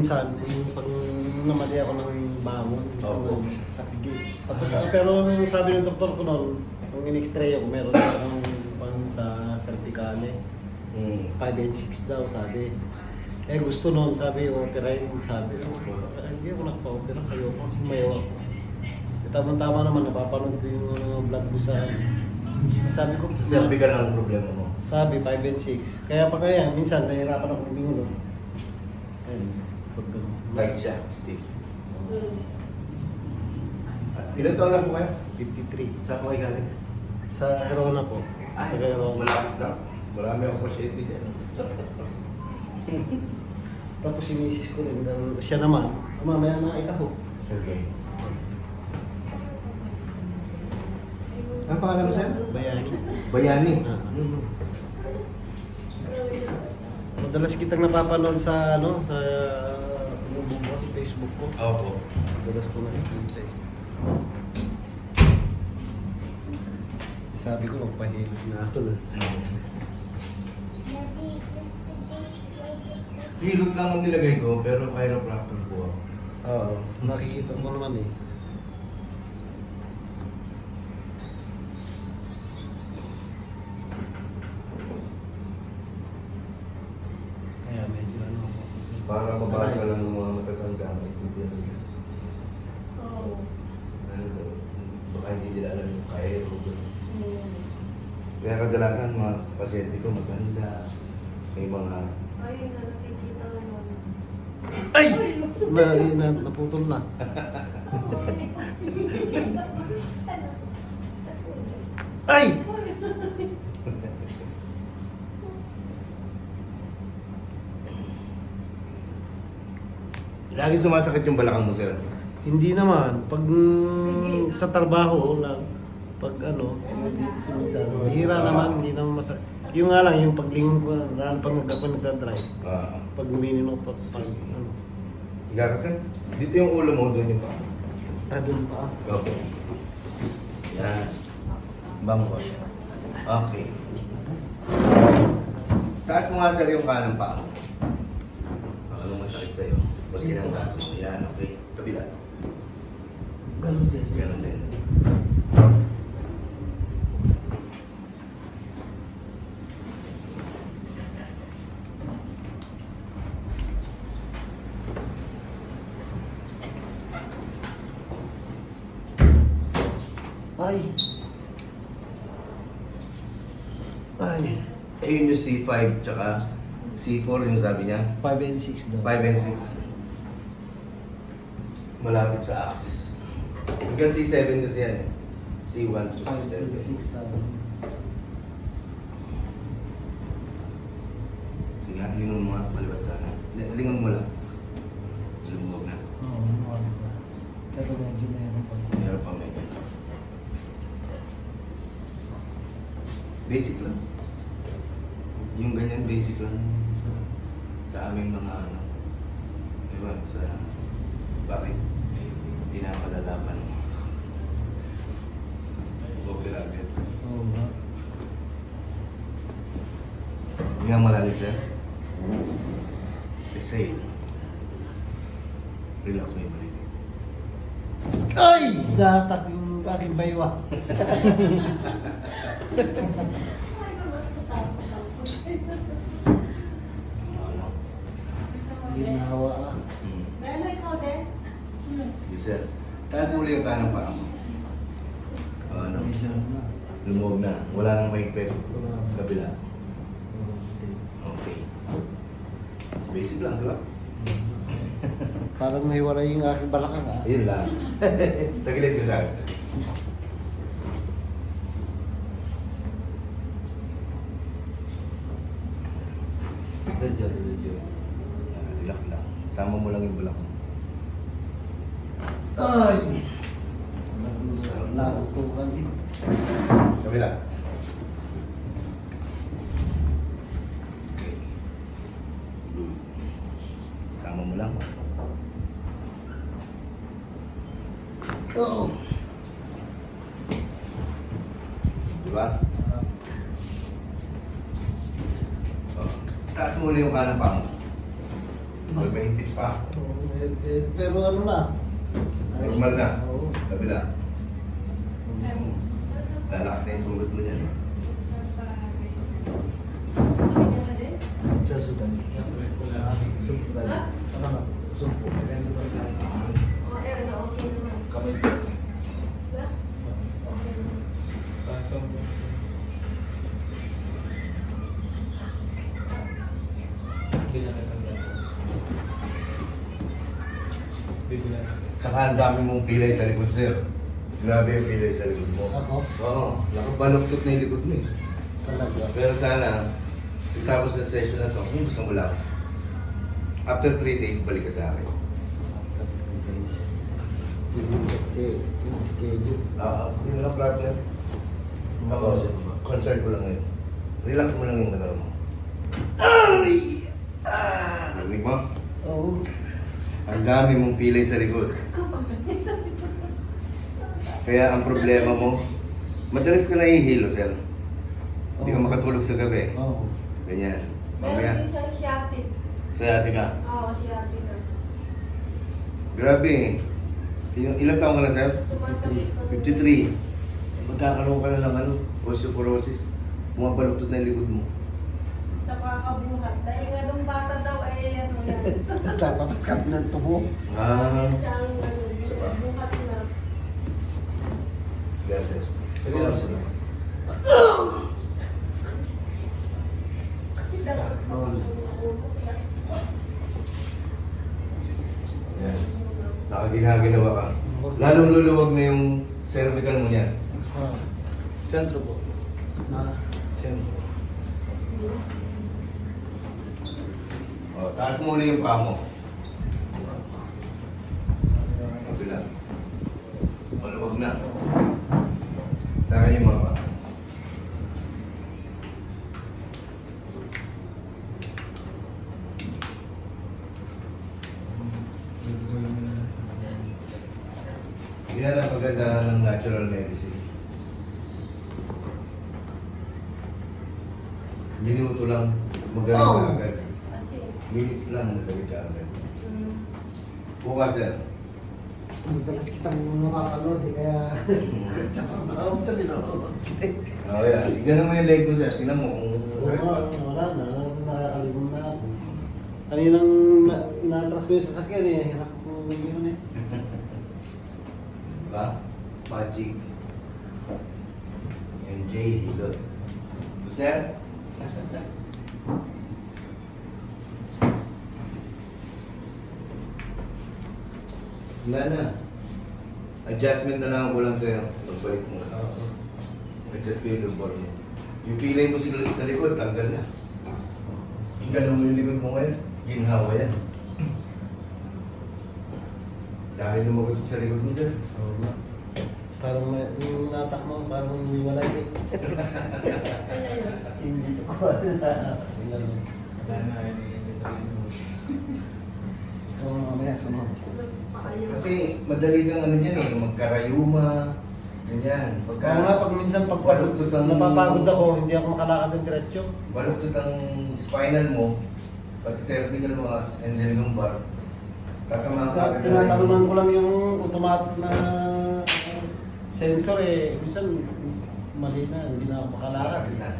minsan, yung pag namali ako ng bangon, Opo. sa sakit. Tapos, ah, pero nung sabi ng doktor ko noon, nung in-x-ray ako, meron akong pang sa cervicale. Hmm. 5 and 6 daw, sabi. Eh, gusto noon, sabi, operahin. Sabi, eh, hindi ako nakapa-opera, kayo ko, humayaw ako. Eh, Tama-tama naman, napapanood ko yung ano, blood ko sa... Sabi ko, Cervical ang problema mo. sabi, 5 and 6. Kaya pa kaya, minsan, nahihirapan ako lumingon. no? Ayun, pag gano'n. Tight siya, stiff. Ilan taon lang po kayo? 53. Saan po kayo galing? Sa Herona po. Ay, Taga Herona. malapit na. Marami akong pasyente dyan. Tapos si misis ko rin, dan- siya naman, mamaya na ikaw. Okay. Ang pangalan mo, sir? Bayani. Bayani. Ah. Madalas kitang napapanood sa ano, ano sa Facebook ko. Opo. Madalas ko nakikita eh. Sabi ko, magpahilot na ako na. Hilot lang ang nilagay ko, pero chiropractor po ako. Oo, nakikita ko naman eh. Kaya medyo ano ako. Para mabasa lang ng mga matatanda ang intindihan nila. Ano, baka hindi nila alam yung chiro. Kaya kadalasan mga pasyente ko maganda. May mga Ay! Na, na, naputol na. Ay! Lagi sumasakit yung balakang mo, sir. Hindi naman. Pag mm, sa trabaho lang, pag ano, dito sa minsan, bihira naman, hindi naman masakit. Yung nga lang, yung paglingon ko, lalo pag nag- pag nagdadrive, Ah. pag uminin ako, pag, pag ano, Higa ka, sir. Dito yung ulo mo, doon yung paa. ah, doon pa. Okay. Yan. Bangkos. Okay. Taas mo nga, sir, yung kanang paa mo. Baka anong masakit sa'yo. Pag tinataas mo. Yan, okay. Kabila. Ganun din. Ganun din. Ay! Ay! Ayun yung C5 tsaka C4 yung sabi niya. 5 and 6 daw. 5 and 6. Malapit sa axis. Hanggang C7 kasi yan eh. C1 to 5 and C7. 6 ah. Sige nga, lingon mo nga, maliwat ka na. Lingon mo lang. Lumuwag na. Oo, ano ba? Pero medyo meron pa. Meron pa may ganyan. Basic lang. Yung ganyan basic lang sa, sa aming mga ano. Diba? Sa bakit pinapalalaban mo. Okay lang yan. Oo nga. Hindi nga malalim sir. Exhale. Relax mo yung balik. Ay! Nahatak yung aking baywa. Nahawa ah. Hmm. Sige sir. Taas muli yung kanang paa mo. O, ano? Medyo na. Lumuwag na. Wala nang mahigpit. Kabila. Oo, okay. Okay. Basic lang, di ba? Parang nahiwalay yung aking balakang ah. Ayun lang. Tagilid ka sa akin. sir. Medyo, medyo. Ah, Relax lang. Sama mo lang yung bulak mo. Ay! Narutukan din. Kabila. Okay. Good. Sama mo lang. Oo. Di ba? Oh. Taas ulit yung kanang paa mo. May mahigpit pa. Eh, eh, Pero ano na? Ayos Normal na. Oo. Kabila. Lalakas na yung tulog mo niyan. Sa Sudan. Ah, Sudan. Ano na? Sumpo. Kamay ko. Tsaka ang dami mong pilay sa likod, sir. Grabe yung pilay sa likod mo. Ako? Oo, nakabaloktot na yung likod mo eh. Talaga. Pero sana, tapos sa session na to, kung gusto mo lang, after 3 days, balik ka sa akin. Kasi yung schedule. Oo, hindi na problem. Ako, concern ko lang ngayon. Relax mo lang yung galaw mo. Ay! Ah! Narinig mo? Oo. Ang dami mong pilay sa likod. Kaya ang problema mo, madalas ka nahihilo, sir. Hindi ka makatulog sa gabi. Oo. Ganyan. Meron Mamaya, din siyang siyate. sayate ka. Oo, siyate ka. Grabe. Yung, ilang taong ka na, sir? Sumasakit ko. 53. Magkakaroon ka na ng ano, osteoporosis. Bumabaluktot na yung likod mo. Sa kakabuhat. Dahil nga nung bata daw ay ano yan. Tatapat kami ng tubo. Ah. Siyang ano, buhat na. Yes. Sige lang, sige. Yan. Nakaginaginawa ka. Lalong luluwag na yung cervical mo niyan. Sentro po. na Sentro. O, taas mo ulit yung paa mo. Kabila. Maluwag na. Takan yung mga paa. Yan ang maganda ng natural medicine. Minuto lang, magaling Oh! ka agad. Minutes lang, magaling ka agad. mm, Bukas sir. madalas kitang nakakalood eh, kaya sa parang sa binood. Oh, yeah. Tignan mo yung leg mo sir. Tingnan mo kung pa. Wala, na, nakakalimon na ako. Kaninang na- na-atras ko yung sasakyan eh, hirap ko yun eh. Diba? Magic. MJ Hilot. Sir? Wala na. Adjustment na lang ko lang sa'yo. Pagbalik mo. Adjust ko yung lumbar mo. Yung pilay mo sa, sa likod, tanggal na. Yung ganun mo yung likod mo ngayon, ginhawa yan. Dahil lumagot sa likod mo, sir. Oo nga. Parang may, yung natak mo, parang wala eh. Hindi ko alam. Wala na, hindi Oo, mamaya sunod. Kasi madali kang ano dyan eh, magkarayuma, ganyan. Pagka Kaya nga pag minsan pag Baluktot ang- napapagod ako, hindi ako makalakad ng diretso. baluktot ang spinal mo, pati cervical mo and then lumbar, tatamaan ka agad. Tinatalunan ko lang yung automatic na sensor eh. Minsan mali na, hindi na ako makalakad. Sakit na.